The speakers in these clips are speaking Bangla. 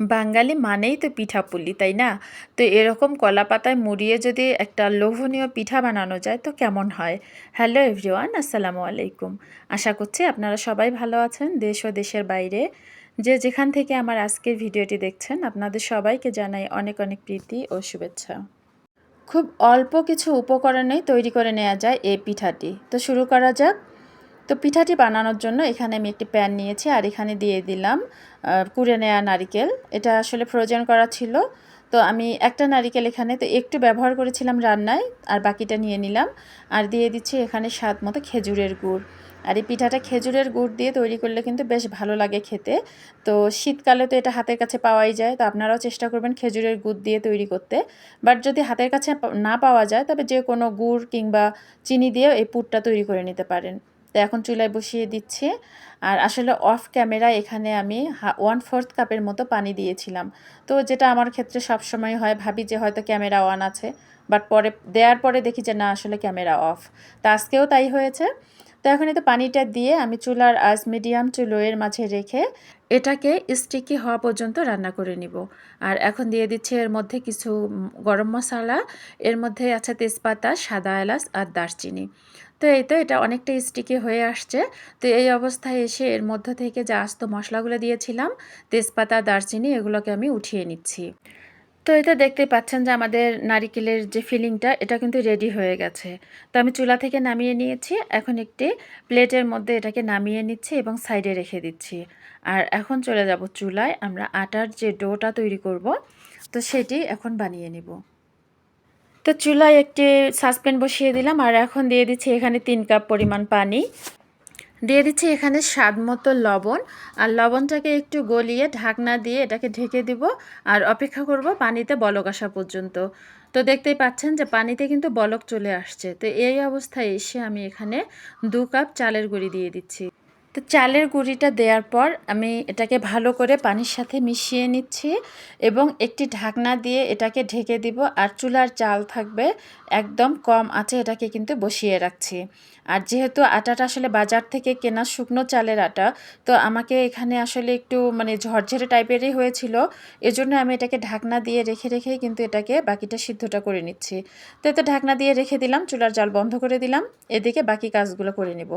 বাঙালি মানেই তো পিঠাপুলি, তাই না? তো এরকম কলা পাতায় মুড়িয়ে যদি একটা লোভনীয় পিঠা বানানো যায়, তো কেমন হয়? হ্যালো এভরিওয়ান আসসালামু আলাইকুম। আশা করছি আপনারা সবাই ভালো আছেন, দেশ ও দেশের বাইরে। যে যেখান থেকে আমার আজকের ভিডিওটি দেখছেন, আপনাদের সবাইকে জানাই অনেক অনেক প্রীতি ও শুভেচ্ছা। খুব অল্প কিছু উপকরণেই তৈরি করে নেওয়া যায় এই পিঠাটি। তো শুরু করা যাক। তো পিঠাটি বানানোর জন্য এখানে আমি একটি প্যান নিয়েছি আর এখানে দিয়ে দিলাম কুড়ে নেওয়া নারিকেল। এটা আসলে ফ্রোজেন করা ছিল। তো আমি একটা নারিকেল এখানে তো একটু ব্যবহার করেছিলাম রান্নায়, আর বাকিটা নিয়ে নিলাম। আর দিয়ে দিচ্ছি এখানে স্বাদ মতো খেজুরের গুড়। আর এই পিঠাটা খেজুরের গুড় দিয়ে তৈরি করলে কিন্তু বেশ ভালো লাগে খেতে। তো শীতকালে তো এটা হাতের কাছে পাওয়াই যায়, তো আপনারাও চেষ্টা করবেন খেজুরের গুড় দিয়ে তৈরি করতে। বাট যদি হাতের কাছে না পাওয়া যায়, তবে যে কোনো গুড় কিংবা চিনি দিয়েও এই পুরটা তৈরি করে নিতে পারেন। তো এখন চুলায় বসিয়ে দিচ্ছি। আর আসলে অফ ক্যামেরা এখানে আমি ওয়ান ফোর্থ কাপের মতো পানি দিয়েছিলাম। তো যেটা আমার ক্ষেত্রে সবসময় হয়, ভাবি যে হয়তো ক্যামেরা অন আছে। বাট পরে দেওয়ার পরে দেখি যে না, আসলে ক্যামেরা অফ তো আজকেও তাই হয়েছে। তো এখন এতে পানিটা দিয়ে আমি চুলার আজ মিডিয়াম টু লোয়ের মাঝে রেখে এটাকে স্টিকি হওয়া পর্যন্ত রান্না করে নিব। আর এখন দিয়ে দিচ্ছি এর মধ্যে কিছু গরম মশলা। এর মধ্যে আছে তেজপাতা, সাদা এলাচ আর দারচিনি। তো এই তো এটা অনেকটা স্টিকি হয়ে আসছে। তো এই অবস্থায় এসে এর মধ্য থেকে যে আস্ত মশলাগুলো দিয়েছিলাম, তেজপাতা, দারচিনি, এগুলোকে আমি উঠিয়ে নিচ্ছি। তো এটা দেখতে পাচ্ছেন যে আমাদের নারিকেলের যে ফিলিংটা, এটা কিন্তু রেডি হয়ে গেছে। তো আমি চুলা থেকে নামিয়ে নিয়েছি, এখন একটি প্লেটের মধ্যে এটাকে নামিয়ে নিচ্ছি এবং সাইডে রেখে দিচ্ছি। আর এখন চলে যাব চুলায়, আমরা আটার যে ডোটা তৈরি করব, তো সেটি এখন বানিয়ে নিব। তো চুলায় একটি সাসপেন বসিয়ে দিলাম আর এখন দিয়ে দিচ্ছি এখানে তিন কাপ পরিমাণ পানি। দিয়ে দিচ্ছি এখানে স্বাদ মতো লবণ আর লবণটাকে একটু গলিয়ে ঢাকনা দিয়ে এটাকে ঢেকে দিব আর অপেক্ষা করব পানিতে বলক আসা পর্যন্ত। তো দেখতেই পাচ্ছেন যে পানিতে কিন্তু বলক চলে আসছে। তো এই অবস্থায় এসে আমি এখানে দু কাপ চালের গুঁড়ি দিয়ে দিচ্ছি। তো চালের গুঁড়িটা দেওয়ার পর আমি এটাকে ভালো করে পানির সাথে মিশিয়ে নিচ্ছি এবং একটি ঢাকনা দিয়ে এটাকে ঢেকে দিব আর চুলার চাল থাকবে একদম কম আছে এটাকে কিন্তু বসিয়ে রাখছি। আর যেহেতু আটাটা আসলে বাজার থেকে কেনা শুকনো চালের আটা, তো আমাকে এখানে আসলে একটু মানে ঝরঝরে টাইপেরই হয়েছিল। এজন্য আমি এটাকে ঢাকনা দিয়ে রেখে রেখেই কিন্তু এটাকে বাকিটা সিদ্ধটা করে নিচ্ছি। তো এতে ঢাকনা দিয়ে রেখে দিলাম, চুলার জাল বন্ধ করে দিলাম, এদিকে বাকি কাজগুলো করে নিব।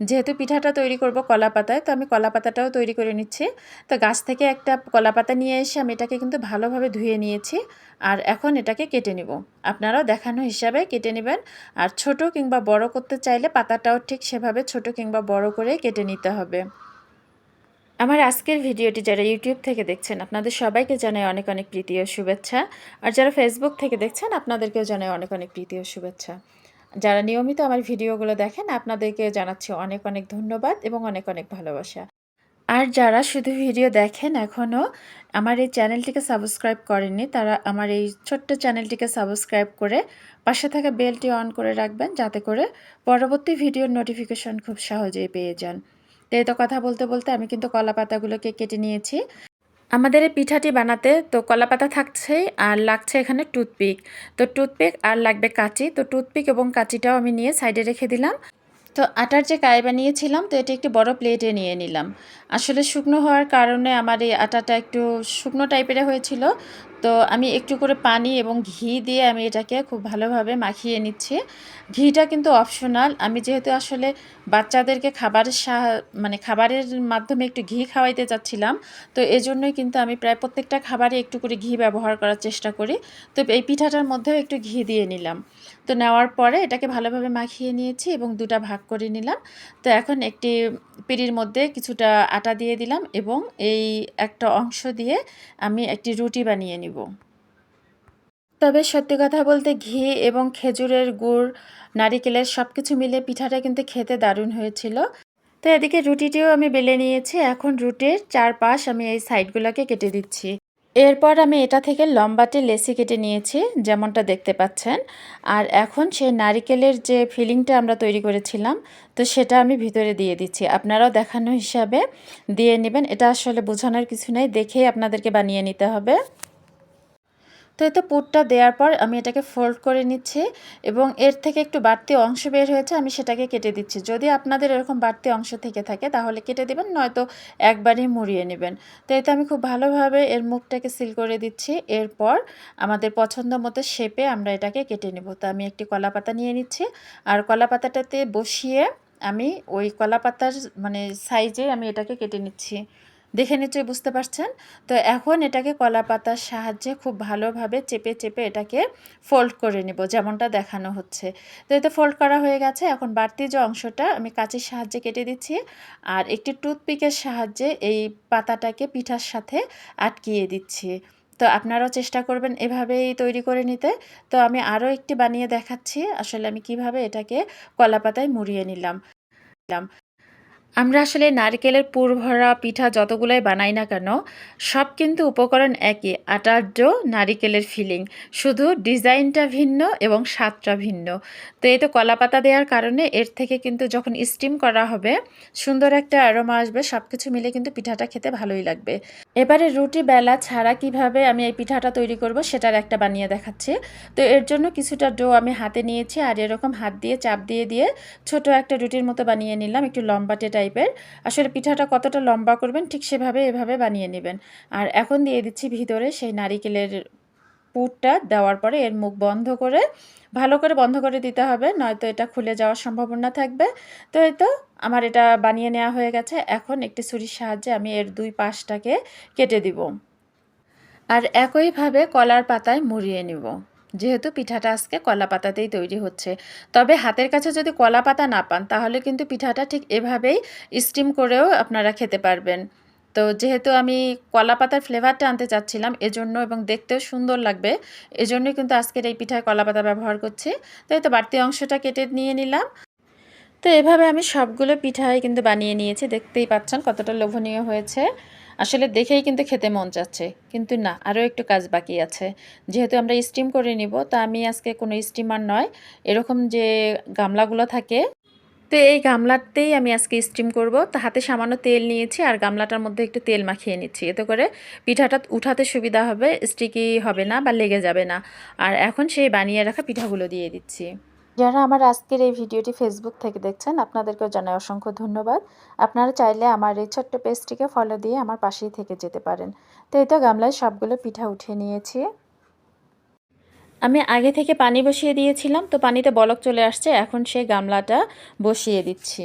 যেহেতু পিঠাটা তৈরি করব কলা পাতায় তো আমি কলা পাতাটাও তৈরি করে নিচ্ছি। তো গাছ থেকে একটা কলা পাতা নিয়ে এসে আমি এটাকে কিন্তু ভালোভাবে ধুয়ে নিয়েছি আর এখন এটাকে কেটে নিব। আপনারাও দেখানো হিসাবে কেটে নেবেন। আর ছোট কিংবা বড় করতে চাইলে পাতাটাও ঠিক সেভাবে ছোট কিংবা বড় করে কেটে নিতে হবে। আমার আজকের ভিডিওটি যারা ইউটিউব থেকে দেখছেন, আপনাদের সবাইকে জানাই অনেক অনেক প্রীতি ও শুভেচ্ছা। আর যারা ফেসবুক থেকে দেখছেন, আপনাদেরকেও জানাই অনেক অনেক প্রীতি ও শুভেচ্ছা। যারা নিয়মিত আমার ভিডিওগুলো দেখেন, আপনাদেরকে জানাচ্ছি অনেক অনেক ধন্যবাদ এবং অনেক অনেক ভালোবাসা। আর যারা শুধু ভিডিও দেখেন এখনও আমার এই চ্যানেলটিকে সাবস্ক্রাইব করেননি, তারা আমার এই ছোট্ট চ্যানেলটিকে সাবস্ক্রাইব করে পাশে থাকা বেলটি অন করে রাখবেন, যাতে করে পরবর্তী ভিডিওর নোটিফিকেশন খুব সহজেই পেয়ে যান। তো এই তো কথা বলতে বলতে আমি কিন্তু কলা পাতাগুলোকে কেটে নিয়েছি। আমাদের এই পিঠাটি বানাতে তো কলা পাতা থাকছেই আর লাগছে এখানে টুথপিক। তো টুথপিক আর লাগবে কাঁচি। তো টুথপিক এবং কাঁচিটাও আমি নিয়ে সাইডে রেখে দিলাম। তো আটার যে কায় বানিয়েছিলাম, তো এটি একটি বড় প্লেটে নিয়ে নিলাম। আসলে শুকনো হওয়ার কারণে আমার এই আটাটা একটু শুকনো টাইপের হয়েছিল। তো আমি একটু করে পানি এবং ঘি দিয়ে আমি এটাকে খুব ভালোভাবে মাখিয়ে নিচ্ছি। ঘিটা কিন্তু অপশনাল আমি যেহেতু আসলে বাচ্চাদেরকে খাবারের মানে খাবারের মাধ্যমে একটু ঘি খাওয়াইতে চাচ্ছিলাম, তো এজন্যই কিন্তু আমি প্রায় প্রত্যেকটা খাবারে একটু করে ঘি ব্যবহার করার চেষ্টা করি। তো এই পিঠাটার মধ্যেও একটু ঘি দিয়ে নিলাম। তো নেওয়ার পরে এটাকে ভালোভাবে মাখিয়ে নিয়েছি এবং দুটা ভাগ করে নিলাম। তো এখন একটি পিড়ির মধ্যে কিছুটা আটা দিয়ে দিলাম এবং এই একটা অংশ দিয়ে আমি একটি রুটি বানিয়ে নিব। তবে সত্যি কথা বলতে ঘি এবং খেজুরের গুড়, নারিকেলের সব কিছু মিলে পিঠাটা কিন্তু খেতে দারুণ হয়েছিল। তো এদিকে রুটিটিও আমি বেলে নিয়েছি। এখন রুটির চারপাশ আমি এই সাইডগুলোকে কেটে দিচ্ছি। এরপর আমি এটা থেকে লম্বাটে লেসি কেটে নিয়েছি, যেমনটা দেখতে পাচ্ছেন। আর এখন সেই নারিকেলের যে ফিলিংটা আমরা তৈরি করেছিলাম, তো সেটা আমি ভিতরে দিয়ে দিচ্ছি। আপনারাও দেখানো হিসাবে দিয়ে নেবেন। এটা আসলে বোঝানোর কিছু নেই, দেখেই আপনাদেরকে বানিয়ে নিতে হবে। তো এই তো পুরটা দেওয়ার পর আমি এটাকে ফোল্ড করে নিচ্ছি এবং এর থেকে একটু বাড়তি অংশ বের হয়েছে, আমি সেটাকে কেটে দিচ্ছি। যদি আপনাদের এরকম বাড়তি অংশ থেকে থাকে, তাহলে কেটে দেবেন, নয়তো একবারই মুড়িয়ে নেবেন। তো এতে আমি খুব ভালোভাবে এর মুখটাকে সিল করে দিচ্ছি। এরপর আমাদের পছন্দ মতো শেপে আমরা এটাকে কেটে নেব। তো আমি একটি কলা পাতা নিয়ে নিচ্ছি। আর কলা পাতাটাতে বসিয়ে আমি ওই কলা পাতার মানে সাইজে আমি এটাকে কেটে নিচ্ছি। দেখে নিশ্চয়ই বুঝতে পারছেন? তো এখন এটাকে কলা পাতার সাহায্যে খুব ভালোভাবে চেপে চেপে এটাকে ফোল্ড করে নেব, যেমনটা দেখানো হচ্ছে। তো এতে ফোল্ড করা হয়ে গেছে। এখন বাড়তি যে অংশটা, আমি কাঁচির সাহায্যে কেটে দিচ্ছি। আর একটি টুথপিকের সাহায্যে এই পাতাটাকে পিঠার সাথে আটকিয়ে দিচ্ছি। তো আপনারাও চেষ্টা করবেন এভাবেই তৈরি করে নিতে। তো আমি আরও একটি বানিয়ে দেখাচ্ছি। আসলে আমি কীভাবে এটাকে কলা পাতায় মুড়িয়ে নিলাম। আমরা আসলে নারকেলের পুর ভরা পিঠা যতগুলোই বানাই না কেন, সব কিন্তু উপকরণ একই আটার ডো নারিকেলের ফিলিং। শুধু ডিজাইনটা ভিন্ন এবং স্বাদটা ভিন্ন। তো এই তো কলা পাতা দেওয়ার কারণে এর থেকে কিন্তু যখন স্টিম করা হবে, সুন্দর একটা অ্যারোমা আসবে সব কিছু মিলে কিন্তু পিঠাটা খেতে ভালোই লাগবে। এবারে রুটি বেলা ছাড়া কীভাবে আমি এই পিঠাটা তৈরি করব সেটার একটা বানিয়ে দেখাচ্ছি। তো এর জন্য কিছুটা ডো আমি হাতে নিয়েছি আর এরকম হাত দিয়ে, চাপ দিয়ে দিয়ে ছোট একটা রুটির মতো বানিয়ে নিলাম। একটু লম্বাটে টাইপের আসলে পিঠাটা কতটা লম্বা করবেন, ঠিক সেভাবে এভাবে বানিয়ে নেবেন। আর এখন দিয়ে দিচ্ছি ভিতরে সেই নারিকেলের পুরটা দেওয়ার পরে এর মুখ বন্ধ করে, ভালো করে বন্ধ করে দিতে হবে, নয়তো এটা খুলে যাওয়ার সম্ভাবনা থাকবে। তো এই তো আমার এটা বানিয়ে নেওয়া হয়ে গেছে। এখন একটি ছুরির সাহায্যে আমি এর দুই পাশটাকে কেটে দিব। আর একইভাবে কলার পাতায় মুড়িয়ে নিব। যেহেতু পিঠাটা আজকে কলা পাতাতেই তৈরি হচ্ছে। তবে হাতের কাছে যদি কলা পাতা না পান, তাহলে কিন্তু পিঠাটা ঠিক এভাবেই স্টিম করেও আপনারা খেতে পারবেন। তো যেহেতু আমি কলা পাতার ফ্লেভারটা আনতে চাচ্ছিলাম এজন্য এবং দেখতেও সুন্দর লাগবে, এজন্যই কিন্তু আজকের এই পিঠায় কলা পাতা ব্যবহার করছি। তো এই তো বাড়তি অংশটা কেটে নিয়ে নিলাম। তো এভাবে আমি সবগুলো পিঠাই কিন্তু বানিয়ে নিয়েছি, দেখতেই পাচ্ছেন কতটা লোভনীয় হয়েছে। আসলে দেখেই কিন্তু খেতে মন চাচ্ছে কিন্তু না, আরও একটু কাজ বাকি আছে। যেহেতু আমরা স্টিম করে নিব, তা আমি আজকে কোনো স্টিমার নয়, এরকম যে গামলাগুলো থাকে, তো এই গামলাতেই আমি আজকে স্টিম করব। তো হাতে সামান্য তেল নিয়েছি, আর গামলাটার মধ্যে একটু তেল মাখিয়ে নিচ্ছি। এতে করে পিঠাটা উঠাতে সুবিধা হবে স্টিকি হবে না বা লেগে যাবে না। আর এখন সেই বানিয়ে রাখা পিঠাগুলো দিয়ে দিচ্ছি। যারা আমার আজকের এই ভিডিওটি ফেসবুক থেকে দেখছেন, আপনাদেরকেও জানাই অসংখ্য ধন্যবাদ। আপনারা চাইলে আমার এই ছোট্ট পেজটিকে ফলো দিয়ে আমার পাশেই থেকে যেতে পারেন। তো এই তো গামলায় সবগুলো পিঠা উঠিয়ে নিয়েছি। আমি আগে থেকে পানি বসিয়ে দিয়েছিলাম, তো পানিতে বলক চলে আসছে, এখন সেই গামলাটা বসিয়ে দিচ্ছি।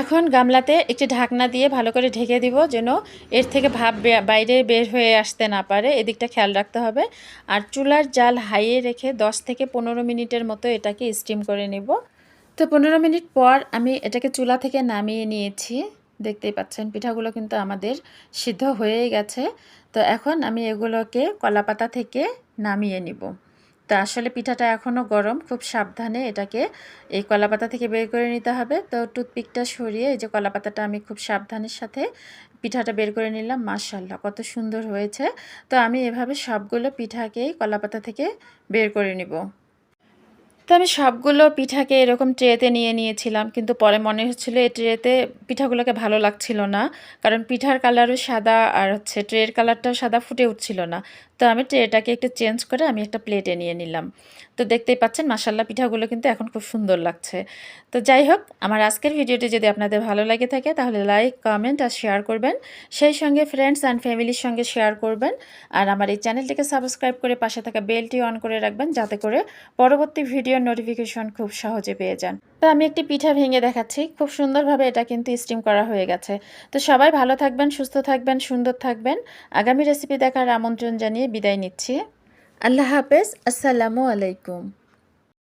এখন গামলাতে একটি ঢাকনা দিয়ে ভালো করে ঢেকে দিব যেন এর থেকে ভাব বাইরে বের হয়ে আসতে না পারে। এদিকটা খেয়াল রাখতে হবে। আর চুলার জাল হাইয়ে রেখে 10 থেকে পনেরো মিনিটের মতো এটাকে স্টিম করে নেব। তো পনেরো মিনিট পর আমি এটাকে চুলা থেকে নামিয়ে নিয়েছি। দেখতেই পাচ্ছেন, পিঠাগুলো কিন্তু আমাদের সিদ্ধ হয়েই গেছে। তো এখন আমি এগুলোকে কলাপাতা থেকে নামিয়ে নিব। তো আসলে পিঠাটা এখনও গরম, খুব সাবধানে এটাকে এই কলাপাতা থেকে বের করে নিতে হবে। তো টুথপিকটা সরিয়ে এই যে কলাপাতাটা আমি খুব সাবধানের সাথে পিঠাটা বের করে নিলাম মাশাল্লাহ কত সুন্দর হয়েছে। তো আমি এভাবে সবগুলো পিঠাকেই কলাপাতা থেকে বের করে নিব। তো আমি সবগুলো পিঠাকে এরকম ট্রেতে নিয়ে নিয়েছিলাম, কিন্তু পরে মনে হচ্ছিল এই ট্রেতে পিঠাগুলোকে ভালো লাগছিল না, কারণ পিঠার কালারও সাদা আর হচ্ছে ট্রের কালারটাও সাদা ফুটে উঠছিল না। তো আমি ট্রেটাকে একটু চেঞ্জ করে আমি একটা প্লেটে নিয়ে নিলাম। তো দেখতেই পাচ্ছেন মাসাল্লা পিঠাগুলো কিন্তু এখন খুব সুন্দর লাগছে। তো যাই হোক, আমার আজকের ভিডিওটি যদি আপনাদের ভালো লাগে থাকে, তাহলে লাইক, কমেন্ট আর শেয়ার করবেন। সেই সঙ্গে ফ্রেন্ডস অ্যান্ড ফ্যামিলির সঙ্গে শেয়ার করবেন। আর আমার এই চ্যানেলটিকে সাবস্ক্রাইব করে পাশে থাকা বেলটি অন করে রাখবেন, যাতে করে পরবর্তী ভিডিওর নোটিফিকেশন খুব সহজে পেয়ে যান। তো আমি একটি পিঠা ভেঙে দেখাচ্ছি। খুব সুন্দরভাবে এটা কিন্তু স্টিম করা হয়ে গেছে। তো সবাই ভালো থাকবেন, সুস্থ থাকবেন, সুন্দর থাকবেন। আগামী রেসিপি দেখার আমন্ত্রণ জানিয়ে বিদায় নিচ্ছি। আল্লাহ হাফেজ, আসসালামু আলাইকুম।